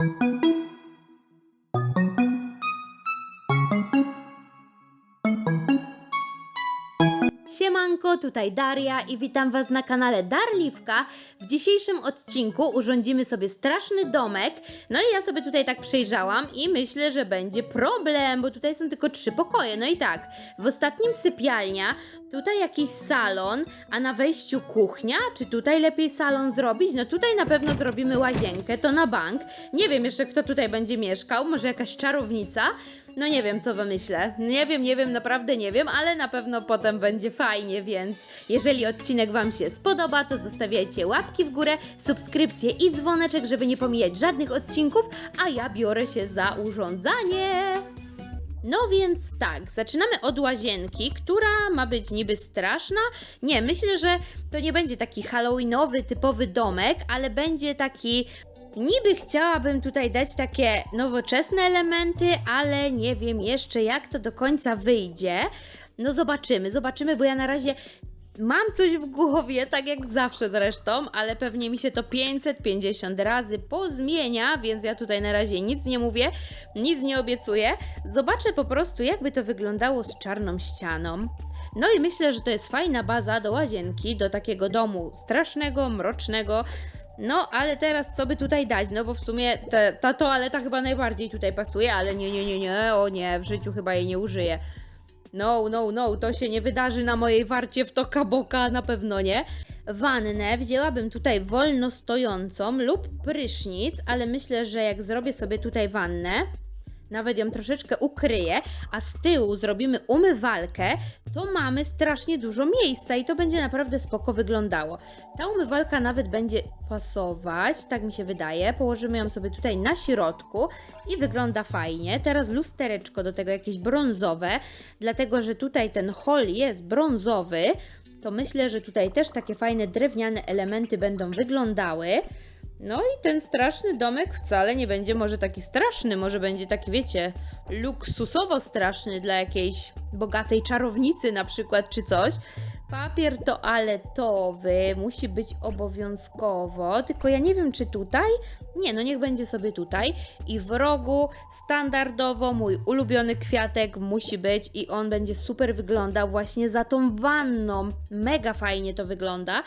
thank you. Siemanko, tutaj Daria i witam Was na kanale Darliwka. W dzisiejszym odcinku urządzimy sobie straszny domek. No i ja sobie tutaj tak przejrzałam i myślę, że będzie problem, bo tutaj są tylko trzy pokoje. No i tak, w ostatnim sypialnia, tutaj jakiś salon, a na wejściu kuchnia. Czy tutaj lepiej salon zrobić? No tutaj na pewno zrobimy łazienkę, to na bank. Nie wiem jeszcze, kto tutaj będzie mieszkał, może jakaś czarownica. No nie wiem, co wymyślę. Nie wiem, nie wiem, naprawdę nie wiem, ale na pewno potem będzie fajnie, więc jeżeli odcinek Wam się spodoba, to zostawiajcie łapki w górę, subskrypcję i dzwoneczek, żeby nie pomijać żadnych odcinków, a ja biorę się za urządzanie. No więc tak, zaczynamy od łazienki, która ma być niby straszna. Nie, myślę, że to nie będzie taki halloweenowy, typowy domek, ale będzie taki Niby chciałabym tutaj dać takie nowoczesne elementy, ale nie wiem jeszcze jak to do końca wyjdzie. No zobaczymy, zobaczymy, bo ja na razie mam coś w głowie, tak jak zawsze zresztą, ale pewnie mi się to 550 razy pozmienia, więc ja tutaj na razie nic nie mówię, nic nie obiecuję. Zobaczę po prostu, jakby to wyglądało z czarną ścianą. No i myślę, że to jest fajna baza do łazienki, do takiego domu strasznego, mrocznego. No, ale teraz co by tutaj dać? No bo w sumie ta toaleta chyba najbardziej tutaj pasuje, ale nie, nie, nie, nie, o nie, w życiu chyba jej nie użyję. No, no, no, to się nie wydarzy na mojej warcie w toka boka, na pewno nie. Wannę wzięłabym tutaj wolno stojącą lub prysznic, ale myślę, że jak zrobię sobie tutaj wannę, nawet ją troszeczkę ukryję, a z tyłu zrobimy umywalkę, to mamy strasznie dużo miejsca i to będzie naprawdę spoko wyglądało. Ta umywalka nawet będzie pasować, tak mi się wydaje. Położymy ją sobie tutaj na środku i wygląda fajnie. Teraz lustereczko do tego jakieś brązowe, dlatego że tutaj ten hol jest brązowy, to myślę, że tutaj też takie fajne drewniane elementy będą wyglądały. No i ten straszny domek wcale nie będzie może taki straszny, może będzie taki, wiecie, luksusowo straszny dla jakiejś bogatej czarownicy na przykład, czy coś. Papier toaletowy musi być obowiązkowo, tylko ja nie wiem, czy tutaj? Nie, no niech będzie sobie tutaj. I w rogu standardowo mój ulubiony kwiatek musi być i on będzie super wyglądał właśnie za tą wanną. Mega fajnie to wygląda.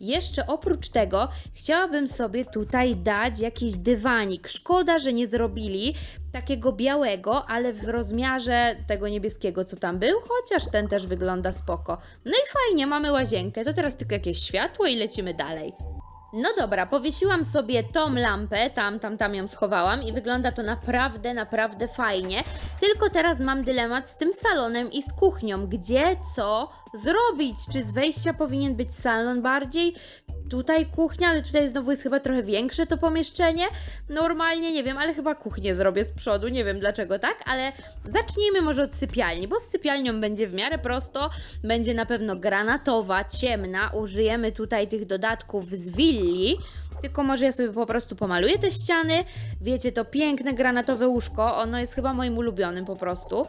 Jeszcze oprócz tego chciałabym sobie tutaj dać jakiś dywanik. Szkoda, że nie zrobili takiego białego, ale w rozmiarze tego niebieskiego, co tam był, chociaż ten też wygląda spoko. No i fajnie, mamy łazienkę. To teraz tylko jakieś światło i lecimy dalej. No dobra, powiesiłam sobie tą lampę, tam, tam, tam ją schowałam i wygląda to naprawdę, naprawdę fajnie. Tylko teraz mam dylemat z tym salonem i z kuchnią. Gdzie co zrobić? Czy z wejścia powinien być salon bardziej? Tutaj kuchnia, ale tutaj znowu jest chyba trochę większe to pomieszczenie. Normalnie nie wiem, ale chyba kuchnię zrobię z przodu, nie wiem dlaczego tak, ale zacznijmy może od sypialni, bo z sypialnią będzie w miarę prosto, będzie na pewno granatowa, ciemna, użyjemy tutaj tych dodatków z willi, tylko może ja sobie po prostu pomaluję te ściany. Wiecie, to piękne granatowe łóżko, ono jest chyba moim ulubionym po prostu.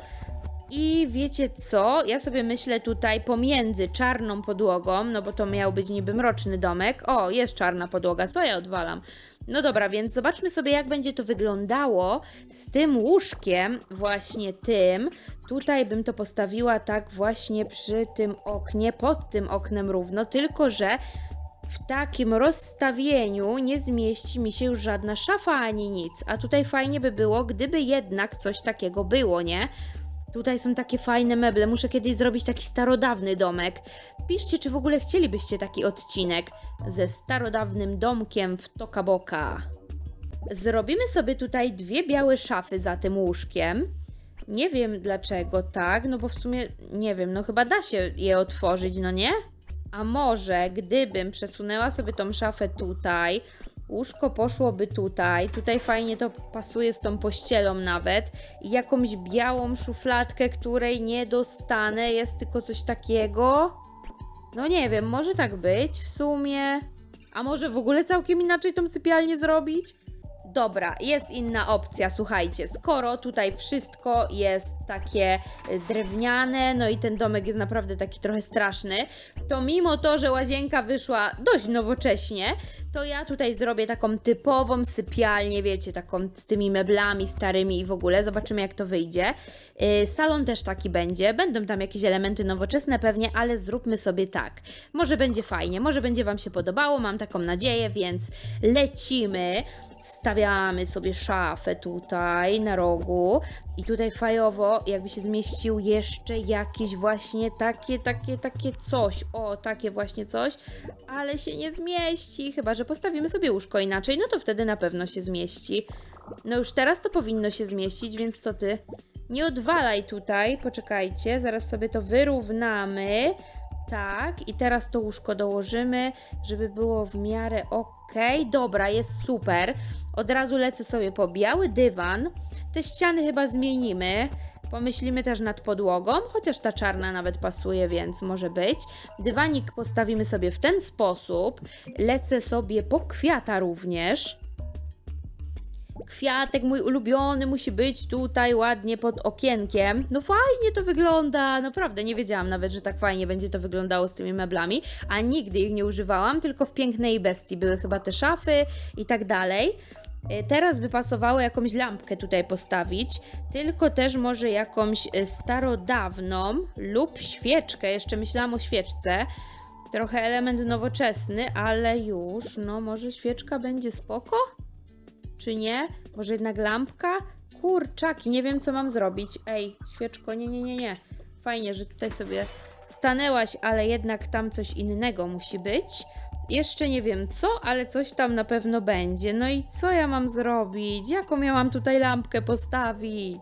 I wiecie co? Ja sobie myślę tutaj pomiędzy czarną podłogą, no bo to miał być niby mroczny domek. O, jest czarna podłoga, co ja odwalam? No dobra, więc zobaczmy sobie, jak będzie to wyglądało z tym łóżkiem, właśnie tym. Tutaj bym to postawiła tak właśnie przy tym oknie, pod tym oknem równo, tylko że w takim rozstawieniu nie zmieści mi się już żadna szafa ani nic. A tutaj fajnie by było, gdyby jednak coś takiego było, nie? Tutaj są takie fajne meble. Muszę kiedyś zrobić taki starodawny domek. Piszcie, czy w ogóle chcielibyście taki odcinek ze starodawnym domkiem w Tokaboka. Zrobimy sobie tutaj dwie białe szafy za tym łóżkiem. Nie wiem dlaczego tak, no bo w sumie nie wiem, no chyba da się je otworzyć, no nie? A może gdybym przesunęła sobie tą szafę tutaj, łóżko poszłoby tutaj, tutaj fajnie to pasuje z tą pościelą nawet i jakąś białą szufladkę, której nie dostanę, jest tylko coś takiego. No nie wiem, może tak być w sumie. A może w ogóle całkiem inaczej tą sypialnię zrobić? Dobra, jest inna opcja, słuchajcie, skoro tutaj wszystko jest takie y, drewniane, no i ten domek jest naprawdę taki trochę straszny, to mimo to, że łazienka wyszła dość nowocześnie, to ja tutaj zrobię taką typową sypialnię, wiecie, taką z tymi meblami starymi i w ogóle, zobaczymy jak to wyjdzie. Y, salon też taki będzie, będą tam jakieś elementy nowoczesne pewnie, ale zróbmy sobie tak. Może będzie fajnie, może będzie Wam się podobało, mam taką nadzieję, więc lecimy. Stawiamy sobie szafę tutaj na rogu i tutaj fajowo jakby się zmieścił jeszcze jakieś właśnie takie, takie, takie coś. O, takie właśnie coś, ale się nie zmieści, chyba że postawimy sobie łóżko inaczej, no to wtedy na pewno się zmieści. No już teraz to powinno się zmieścić, więc co ty? Nie odwalaj tutaj, poczekajcie, zaraz sobie to wyrównamy. Tak, i teraz to łóżko dołożymy, żeby było w miarę ok. Dobra, jest super. Od razu lecę sobie po biały dywan. Te ściany chyba zmienimy. Pomyślimy też nad podłogą, chociaż ta czarna nawet pasuje, więc może być. Dywanik postawimy sobie w ten sposób. Lecę sobie po kwiata również. Kwiatek mój ulubiony musi być tutaj ładnie pod okienkiem. No fajnie to wygląda, naprawdę nie wiedziałam nawet, że tak fajnie będzie to wyglądało z tymi meblami, a nigdy ich nie używałam, tylko w Pięknej Bestii były chyba te szafy i tak dalej. Y, Teraz by pasowało jakąś lampkę tutaj postawić, tylko też może jakąś y, starodawną lub świeczkę. Jeszcze myślałam o świeczce. Trochę element nowoczesny, ale już, no może świeczka będzie spoko? Czy nie? Może jednak lampka? Kurczaki, nie wiem co mam zrobić. Ej, świeczko, nie, nie, nie, nie. Fajnie, że tutaj sobie stanęłaś, ale jednak tam coś innego musi być. Jeszcze nie wiem co, ale coś tam na pewno będzie. No i co ja mam zrobić? Jaką ja mam tutaj lampkę postawić?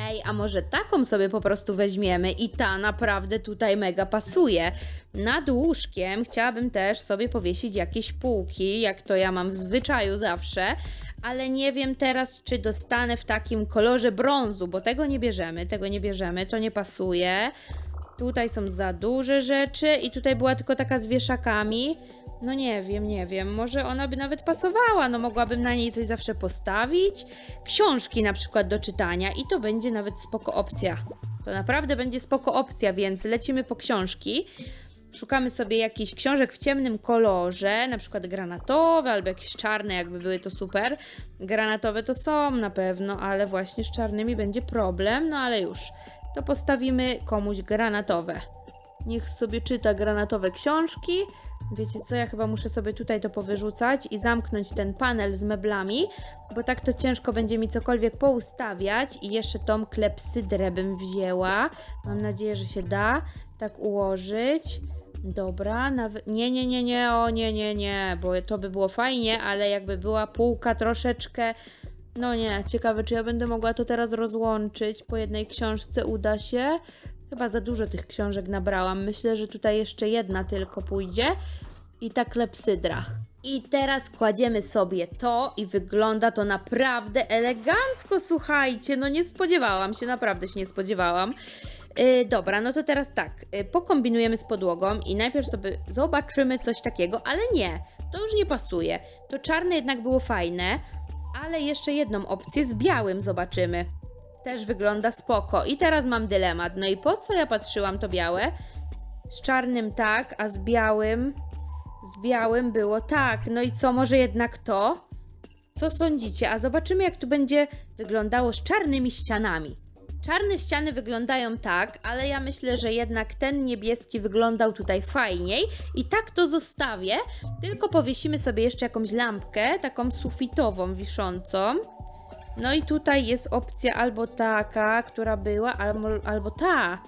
Ej, a może taką sobie po prostu weźmiemy i ta naprawdę tutaj mega pasuje. Nad łóżkiem chciałabym też sobie powiesić jakieś półki, jak to ja mam w zwyczaju zawsze, ale nie wiem teraz, czy dostanę w takim kolorze brązu, bo tego nie bierzemy, tego nie bierzemy, to nie pasuje. Tutaj są za duże rzeczy i tutaj była tylko taka z wieszakami. No nie wiem, nie wiem, może ona by nawet pasowała, no mogłabym na niej coś zawsze postawić. Książki na przykład do czytania i to będzie nawet spoko opcja. To naprawdę będzie spoko opcja, więc lecimy po książki. Szukamy sobie jakichś książek w ciemnym kolorze, na przykład granatowe albo jakieś czarne, jakby były to super. Granatowe to są na pewno, ale właśnie z czarnymi będzie problem, no ale już. To postawimy komuś granatowe. Niech sobie czyta granatowe książki. Wiecie co, ja chyba muszę sobie tutaj to powyrzucać i zamknąć ten panel z meblami, bo tak to ciężko będzie mi cokolwiek poustawiać i jeszcze tą klepsydrę bym wzięła. Mam nadzieję, że się da tak ułożyć. Dobra, nawet... Nie, nie, nie, nie, o nie, nie, nie, bo to by było fajnie, ale jakby była półka troszeczkę... No nie, ciekawe, czy ja będę mogła to teraz rozłączyć po jednej książce, uda się? Chyba za dużo tych książek nabrałam. Myślę, że tutaj jeszcze jedna tylko pójdzie. I ta klepsydra. I teraz kładziemy sobie to i wygląda to naprawdę elegancko, słuchajcie. No nie spodziewałam się, naprawdę się nie spodziewałam. Yy, dobra, no to teraz tak, yy, pokombinujemy z podłogą i najpierw sobie zobaczymy coś takiego, ale nie, to już nie pasuje. To czarne jednak było fajne, ale jeszcze jedną opcję z białym zobaczymy. Też wygląda spoko. I teraz mam dylemat. No i po co ja patrzyłam to białe? Z czarnym tak, a z białym. Z białym było tak. No i co, może jednak to? Co sądzicie? A zobaczymy, jak tu będzie wyglądało z czarnymi ścianami. Czarne ściany wyglądają tak, ale ja myślę, że jednak ten niebieski wyglądał tutaj fajniej i tak to zostawię, tylko powiesimy sobie jeszcze jakąś lampkę, taką sufitową, wiszącą. No i tutaj jest opcja albo taka, która była, albo, albo ta.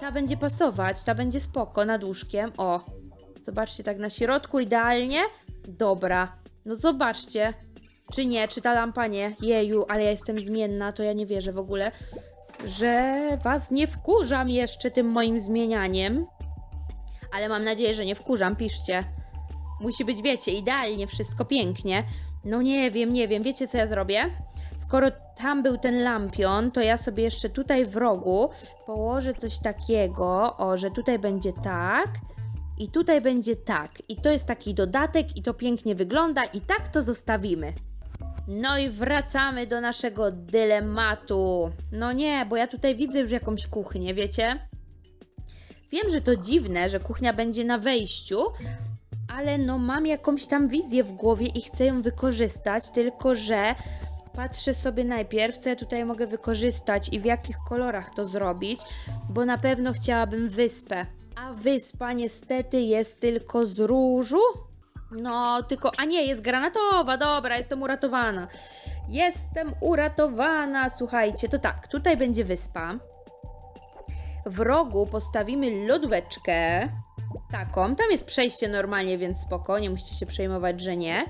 Ta będzie pasować, ta będzie spoko nad łóżkiem. O, zobaczcie, tak na środku idealnie. Dobra, no zobaczcie. Czy nie, czy ta lampa nie? Jeju, ale ja jestem zmienna, to ja nie wierzę w ogóle, że was nie wkurzam jeszcze tym moim zmienianiem. Ale mam nadzieję, że nie wkurzam, piszcie. Musi być, wiecie, idealnie, wszystko pięknie. No nie wiem, nie wiem, wiecie co ja zrobię? Skoro tam był ten lampion, to ja sobie jeszcze tutaj w rogu położę coś takiego, o, że tutaj będzie tak i tutaj będzie tak. I to jest taki dodatek i to pięknie wygląda i tak to zostawimy. No i wracamy do naszego dylematu. No nie, bo ja tutaj widzę już jakąś kuchnię, wiecie? Wiem, że to dziwne, że kuchnia będzie na wejściu, ale no mam jakąś tam wizję w głowie i chcę ją wykorzystać, tylko że patrzę sobie najpierw, co ja tutaj mogę wykorzystać i w jakich kolorach to zrobić, bo na pewno chciałabym wyspę. A wyspa niestety jest tylko z różu. No, tylko, a nie, jest granatowa, dobra, jestem uratowana. Jestem uratowana, słuchajcie, to tak, tutaj będzie wyspa. W rogu postawimy lodóweczkę. Taką. Tam jest przejście normalnie, więc spoko. Nie musicie się przejmować, że nie.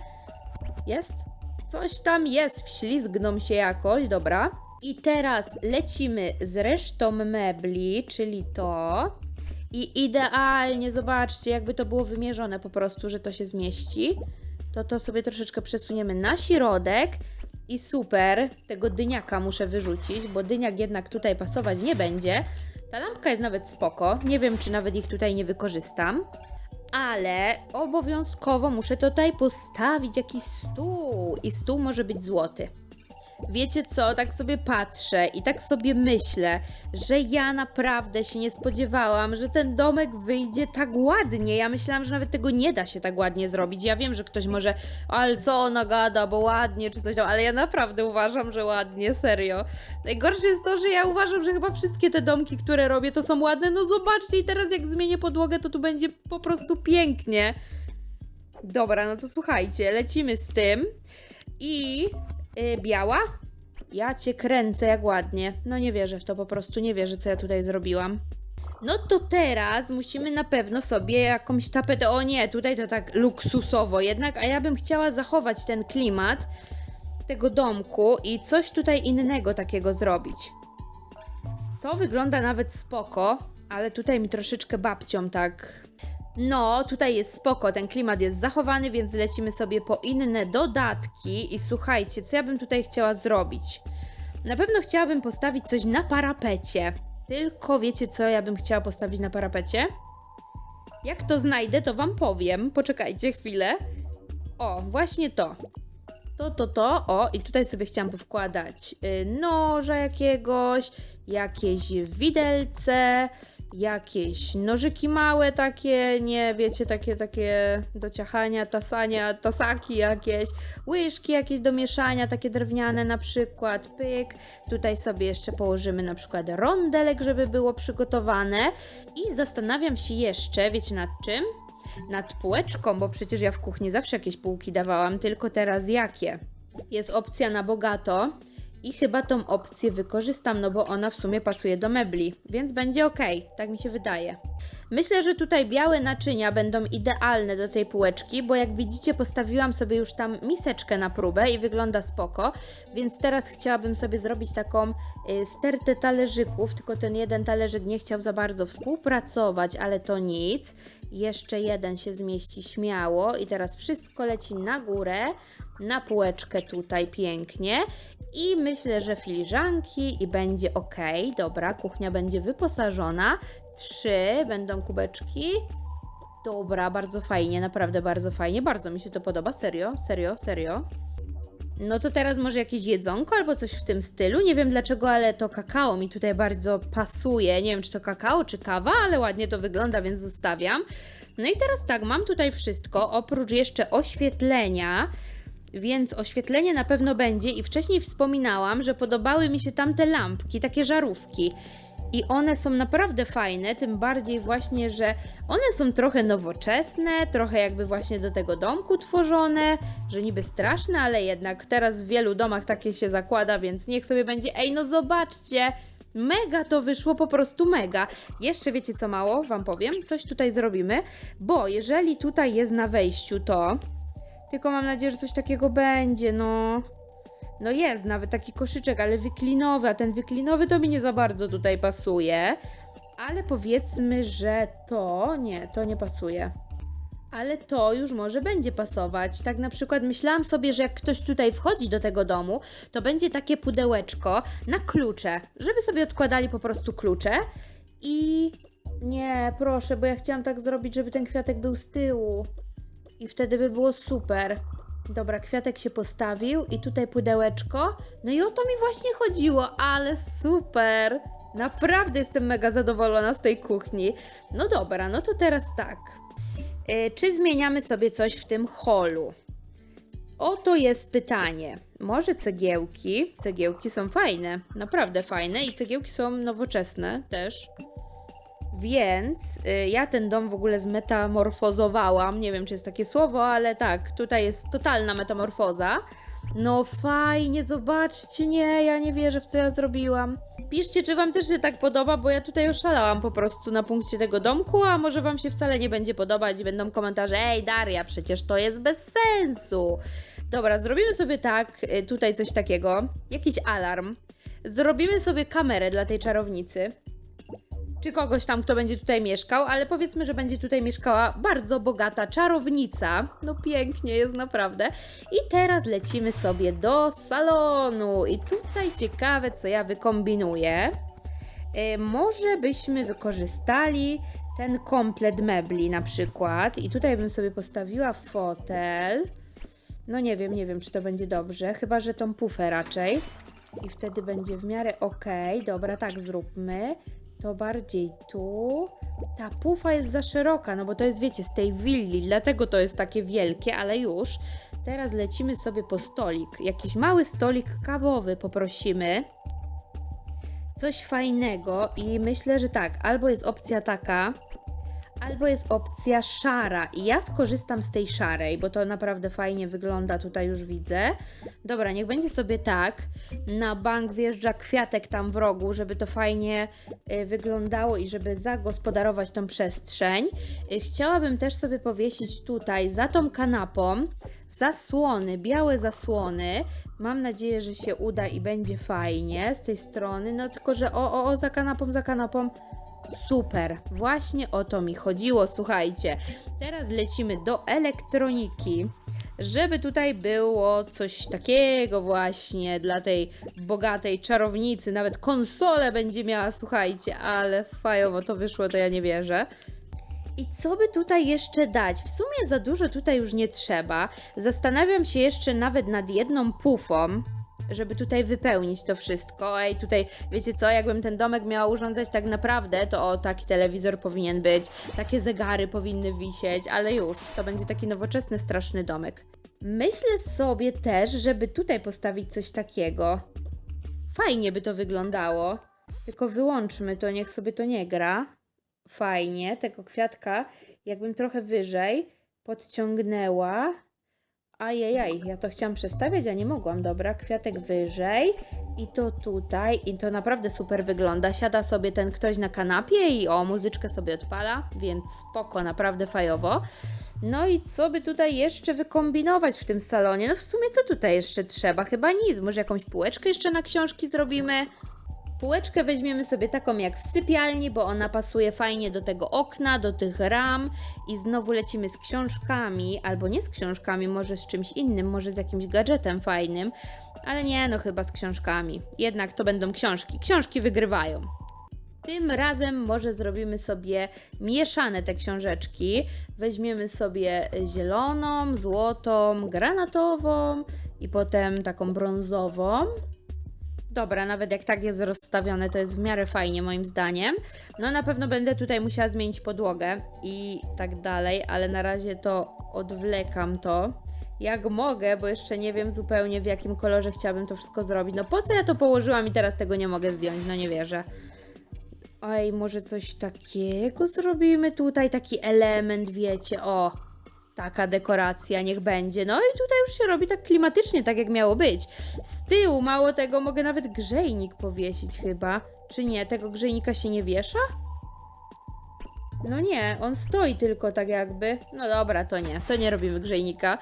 Jest? Coś tam jest. Wślizgną się jakoś. Dobra. I teraz lecimy z resztą mebli, czyli to. I idealnie, zobaczcie, jakby to było wymierzone po prostu, że to się zmieści. To to sobie troszeczkę przesuniemy na środek. I super, tego dyniaka muszę wyrzucić, bo dyniak jednak tutaj pasować nie będzie. Ta lampka jest nawet spoko. Nie wiem, czy nawet ich tutaj nie wykorzystam. Ale obowiązkowo muszę tutaj postawić jakiś stół. I stół może być złoty. Wiecie co, tak sobie patrzę i tak sobie myślę, że ja naprawdę się nie spodziewałam, że ten domek wyjdzie tak ładnie. Ja myślałam, że nawet tego nie da się tak ładnie zrobić. Ja wiem, że ktoś może, ale co ona gada, bo ładnie czy coś tam, ale ja naprawdę uważam, że ładnie, serio. Najgorsze jest to, że ja uważam, że chyba wszystkie te domki, które robię, to są ładne. No zobaczcie i teraz jak zmienię podłogę, to tu będzie po prostu pięknie. Dobra, no to słuchajcie, lecimy z tym. I y, biała? Ja cię kręcę jak ładnie. No nie wierzę w to, po prostu nie wierzę, co ja tutaj zrobiłam. No to teraz musimy na pewno sobie jakąś tapetę. O nie, tutaj to tak luksusowo jednak, a ja bym chciała zachować ten klimat tego domku i coś tutaj innego takiego zrobić. To wygląda nawet spoko, ale tutaj mi troszeczkę babcią tak. No, tutaj jest spoko, ten klimat jest zachowany, więc lecimy sobie po inne dodatki. I słuchajcie, co ja bym tutaj chciała zrobić? Na pewno chciałabym postawić coś na parapecie. Tylko wiecie, co ja bym chciała postawić na parapecie? Jak to znajdę, to wam powiem. Poczekajcie chwilę. O, właśnie to. To, to, to. O, i tutaj sobie chciałam powkładać y, noża jakiegoś, jakieś widelce, jakieś nożyki małe takie, nie wiecie, takie, takie do ciachania, tasania, tasaki jakieś, łyżki jakieś do mieszania, takie drewniane na przykład, pyk. Tutaj sobie jeszcze położymy na przykład rondelek, żeby było przygotowane i zastanawiam się jeszcze, wiecie nad czym? Nad półeczką, bo przecież ja w kuchni zawsze jakieś półki dawałam, tylko teraz jakie? Jest opcja na bogato i chyba tą opcję wykorzystam, no bo ona w sumie pasuje do mebli, więc będzie ok, tak mi się wydaje. Myślę, że tutaj białe naczynia będą idealne do tej półeczki, bo jak widzicie postawiłam sobie już tam miseczkę na próbę i wygląda spoko, więc teraz chciałabym sobie zrobić taką y, stertę talerzyków, tylko ten jeden talerzyk nie chciał za bardzo współpracować, ale to nic. Jeszcze jeden się zmieści śmiało i teraz wszystko leci na górę, na półeczkę tutaj pięknie i myślę, że filiżanki i będzie ok. Dobra, kuchnia będzie wyposażona. Trzy będą kubeczki. Dobra, bardzo fajnie, naprawdę bardzo fajnie. Bardzo mi się to podoba, serio, serio, serio. No to teraz może jakieś jedzonko albo coś w tym stylu. Nie wiem dlaczego, ale to kakao mi tutaj bardzo pasuje. Nie wiem, czy to kakao, czy kawa, ale ładnie to wygląda, więc zostawiam. No i teraz tak, mam tutaj wszystko, oprócz jeszcze oświetlenia. Więc oświetlenie na pewno będzie i wcześniej wspominałam, że podobały mi się tamte lampki, takie żarówki. I one są naprawdę fajne, tym bardziej właśnie, że one są trochę nowoczesne, trochę jakby właśnie do tego domku tworzone, że niby straszne, ale jednak teraz w wielu domach takie się zakłada, więc niech sobie będzie. Ej, no zobaczcie! Mega to wyszło, po prostu mega. Jeszcze wiecie co mało? Wam powiem. Coś tutaj zrobimy, bo jeżeli tutaj jest na wejściu to, tylko mam nadzieję, że coś takiego będzie, no. No jest nawet taki koszyczek, ale wyklinowy, a ten wyklinowy to mi nie za bardzo tutaj pasuje. Ale powiedzmy, że to nie, to nie pasuje. Ale to już może będzie pasować. Tak na przykład myślałam sobie, że jak ktoś tutaj wchodzi do tego domu, to będzie takie pudełeczko na klucze, żeby sobie odkładali po prostu klucze i nie, proszę, bo ja chciałam tak zrobić, żeby ten kwiatek był z tyłu. I wtedy by było super. Dobra, kwiatek się postawił i tutaj pudełeczko. No i o to mi właśnie chodziło, ale super! Naprawdę jestem mega zadowolona z tej kuchni. No dobra, no to teraz tak. E, czy zmieniamy sobie coś w tym holu? Oto jest pytanie. Może cegiełki? Cegiełki są fajne, naprawdę fajne i cegiełki są nowoczesne też. Więc y, ja ten dom w ogóle zmetamorfozowałam. Nie wiem, czy jest takie słowo, ale tak, tutaj jest totalna metamorfoza. No fajnie, zobaczcie, nie, ja nie wierzę w co ja zrobiłam. Piszcie, czy wam też się tak podoba, bo ja tutaj oszalałam po prostu na punkcie tego domku, a może wam się wcale nie będzie podobać i będą komentarze, ej Daria, przecież to jest bez sensu. Dobra, zrobimy sobie tak, y, tutaj coś takiego, jakiś alarm. Zrobimy sobie kamerę dla tej czarownicy czy kogoś tam, kto będzie tutaj mieszkał, ale powiedzmy, że będzie tutaj mieszkała bardzo bogata czarownica. No pięknie jest naprawdę. I teraz lecimy sobie do salonu. I tutaj ciekawe, co ja wykombinuję. E, może byśmy wykorzystali ten komplet mebli na przykład. I tutaj bym sobie postawiła fotel. No nie wiem, nie wiem, czy to będzie dobrze. Chyba, że tą pufę raczej. I wtedy będzie w miarę ok. Dobra, tak zróbmy to bardziej tu. Ta pufa jest za szeroka, no bo to jest, wiecie, z tej willi, dlatego to jest takie wielkie, ale już. Teraz lecimy sobie po stolik. Jakiś mały stolik kawowy poprosimy. Coś fajnego i myślę, że tak, albo jest opcja taka, albo jest opcja szara i ja skorzystam z tej szarej, bo to naprawdę fajnie wygląda, tutaj już widzę. Dobra, niech będzie sobie tak. Na bank wjeżdża kwiatek tam w rogu, żeby to fajnie y, wyglądało i żeby zagospodarować tą przestrzeń. Y, chciałabym też sobie powiesić tutaj za tą kanapą zasłony, białe zasłony. Mam nadzieję, że się uda i będzie fajnie z tej strony. No tylko, że o, o, o, za kanapą, za kanapą. Super, właśnie o to mi chodziło, słuchajcie. Teraz lecimy do elektroniki, żeby tutaj było coś takiego właśnie dla tej bogatej czarownicy. Nawet konsolę będzie miała, słuchajcie, ale fajowo to wyszło, to ja nie wierzę. I co by tutaj jeszcze dać? W sumie za dużo tutaj już nie trzeba. Zastanawiam się jeszcze nawet nad jedną pufą żeby tutaj wypełnić to wszystko. Ej, tutaj, wiecie co, jakbym ten domek miała urządzać tak naprawdę, to o, taki telewizor powinien być, takie zegary powinny wisieć, ale już, to będzie taki nowoczesny, straszny domek. Myślę sobie też, żeby tutaj postawić coś takiego. Fajnie by to wyglądało, tylko wyłączmy to, niech sobie to nie gra. Fajnie, tego kwiatka, jakbym trochę wyżej podciągnęła, Ajajaj, ja to chciałam przestawiać, a nie mogłam. Dobra, kwiatek wyżej i to tutaj. I to naprawdę super wygląda. Siada sobie ten ktoś na kanapie i o, muzyczkę sobie odpala, więc spoko, naprawdę fajowo. No i co by tutaj jeszcze wykombinować w tym salonie? No w sumie co tutaj jeszcze trzeba? Chyba nic. Może jakąś półeczkę jeszcze na książki zrobimy? Półeczkę weźmiemy sobie taką jak w sypialni, bo ona pasuje fajnie do tego okna, do tych ram i znowu lecimy z książkami, albo nie z książkami, może z czymś innym, może z jakimś gadżetem fajnym, ale nie, no chyba z książkami. Jednak to będą książki. Książki wygrywają. Tym razem może zrobimy sobie mieszane te książeczki. Weźmiemy sobie zieloną, złotą, granatową i potem taką brązową. Dobra, nawet jak tak jest rozstawione, to jest w miarę fajnie moim zdaniem. No na pewno będę tutaj musiała zmienić podłogę i tak dalej, ale na razie to odwlekam to. Jak mogę, bo jeszcze nie wiem zupełnie w jakim kolorze chciałabym to wszystko zrobić. No po co ja to położyłam i teraz tego nie mogę zdjąć? No nie wierzę. Oj, może coś takiego zrobimy tutaj, taki element, wiecie, o taka dekoracja niech będzie. No i tutaj już się robi tak klimatycznie, tak jak miało być. Z tyłu, mało tego, mogę nawet grzejnik powiesić chyba. Czy nie? Tego grzejnika się nie wiesza? No nie, on stoi tylko tak jakby. No dobra, to nie, to nie robimy grzejnika.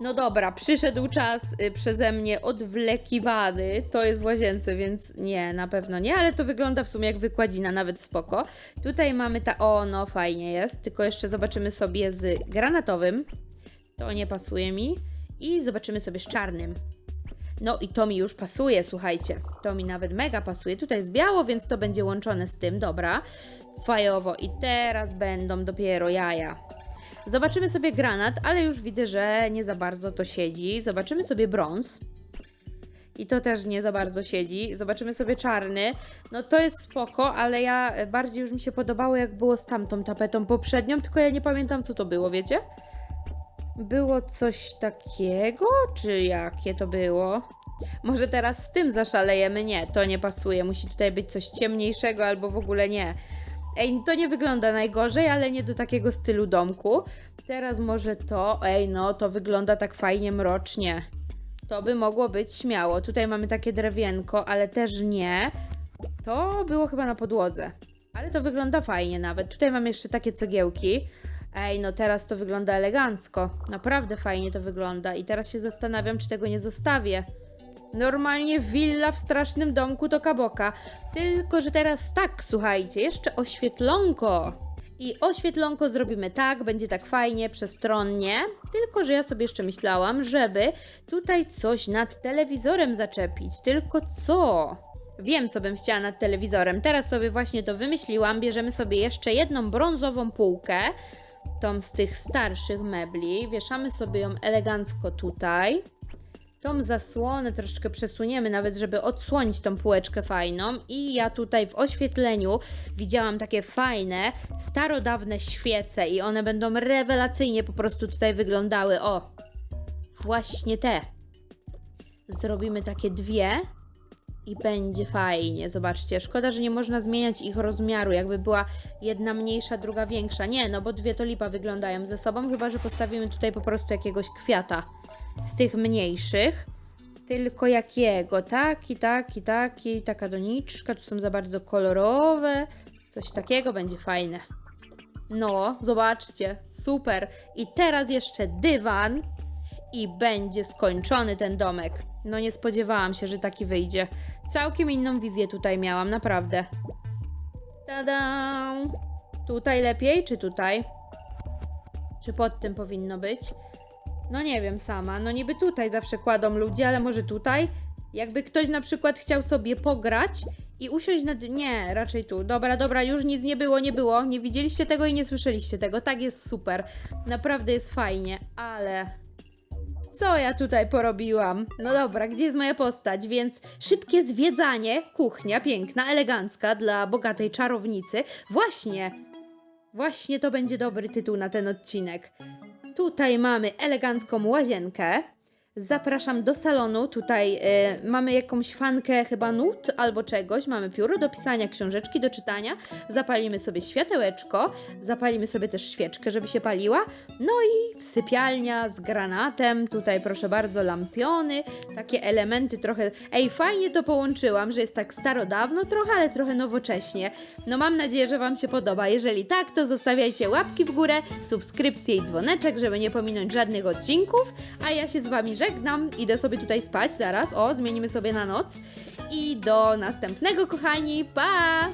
No dobra, przyszedł czas y, przeze mnie odwlekiwany. To jest w łazience, więc nie, na pewno nie, ale to wygląda w sumie jak wykładzina, nawet spoko. Tutaj mamy ta. O, no fajnie jest. Tylko jeszcze zobaczymy sobie z granatowym. To nie pasuje mi. I zobaczymy sobie z czarnym. No i to mi już pasuje, słuchajcie. To mi nawet mega pasuje. Tutaj jest biało, więc to będzie łączone z tym, dobra. Fajowo. I teraz będą dopiero jaja. Zobaczymy sobie granat, ale już widzę, że nie za bardzo to siedzi. Zobaczymy sobie brąz. I to też nie za bardzo siedzi. Zobaczymy sobie czarny. No to jest spoko, ale ja e, bardziej już mi się podobało, jak było z tamtą tapetą poprzednią, tylko ja nie pamiętam, co to było, wiecie? Było coś takiego, czy jakie to było? Może teraz z tym zaszalejemy? Nie, to nie pasuje. Musi tutaj być coś ciemniejszego albo w ogóle nie. Ej, to nie wygląda najgorzej, ale nie do takiego stylu domku. Teraz może to. Ej, no, to wygląda tak fajnie mrocznie. To by mogło być śmiało. Tutaj mamy takie drewienko, ale też nie. To było chyba na podłodze. Ale to wygląda fajnie nawet. Tutaj mamy jeszcze takie cegiełki. Ej, no teraz to wygląda elegancko. Naprawdę fajnie to wygląda. I teraz się zastanawiam, czy tego nie zostawię. Normalnie willa w strasznym domku to kaboka. Tylko, że teraz tak, słuchajcie, jeszcze oświetlonko. I oświetlonko zrobimy tak, będzie tak fajnie, przestronnie. Tylko, że ja sobie jeszcze myślałam, żeby tutaj coś nad telewizorem zaczepić. Tylko co? Wiem, co bym chciała nad telewizorem. Teraz sobie właśnie to wymyśliłam. Bierzemy sobie jeszcze jedną brązową półkę, tą z tych starszych mebli. Wieszamy sobie ją elegancko tutaj. Tą zasłonę troszeczkę przesuniemy, nawet żeby odsłonić tą półeczkę fajną. I ja tutaj w oświetleniu widziałam takie fajne, starodawne świece i one będą rewelacyjnie po prostu tutaj wyglądały. O, właśnie te. Zrobimy takie dwie i będzie fajnie. Zobaczcie, szkoda, że nie można zmieniać ich rozmiaru, jakby była jedna mniejsza, druga większa. Nie, no bo dwie to lipa wyglądają ze sobą, chyba że postawimy tutaj po prostu jakiegoś kwiata z tych mniejszych. Tylko jakiego? Taki, taki, taki, taka doniczka, tu są za bardzo kolorowe. Coś takiego będzie fajne. No, zobaczcie, super. I teraz jeszcze dywan i będzie skończony ten domek. No nie spodziewałam się, że taki wyjdzie. Całkiem inną wizję tutaj miałam, naprawdę. Tada! Tutaj lepiej, czy tutaj? Czy pod tym powinno być? No nie wiem sama. No niby tutaj zawsze kładą ludzie, ale może tutaj? Jakby ktoś na przykład chciał sobie pograć i usiąść na... Nie, raczej tu. Dobra, dobra, już nic nie było, nie było. Nie widzieliście tego i nie słyszeliście tego. Tak jest super. Naprawdę jest fajnie, ale... Co ja tutaj porobiłam? No dobra, gdzie jest moja postać? Więc szybkie zwiedzanie, kuchnia piękna, elegancka dla bogatej czarownicy. Właśnie, właśnie to będzie dobry tytuł na ten odcinek. Tutaj mamy elegancką łazienkę. Zapraszam do salonu. Tutaj y, mamy jakąś fankę, chyba nut albo czegoś. Mamy pióro do pisania, książeczki do czytania. Zapalimy sobie światełeczko. Zapalimy sobie też świeczkę, żeby się paliła. No i sypialnia z granatem. Tutaj proszę bardzo, lampiony. Takie elementy trochę. Ej, fajnie to połączyłam, że jest tak starodawno trochę, ale trochę nowocześnie. No mam nadzieję, że Wam się podoba. Jeżeli tak, to zostawiajcie łapki w górę, subskrypcję i dzwoneczek, żeby nie pominąć żadnych odcinków. A ja się z Wami żegnam. Idę sobie tutaj spać zaraz. O, zmienimy sobie na noc. I do następnego, kochani. Pa!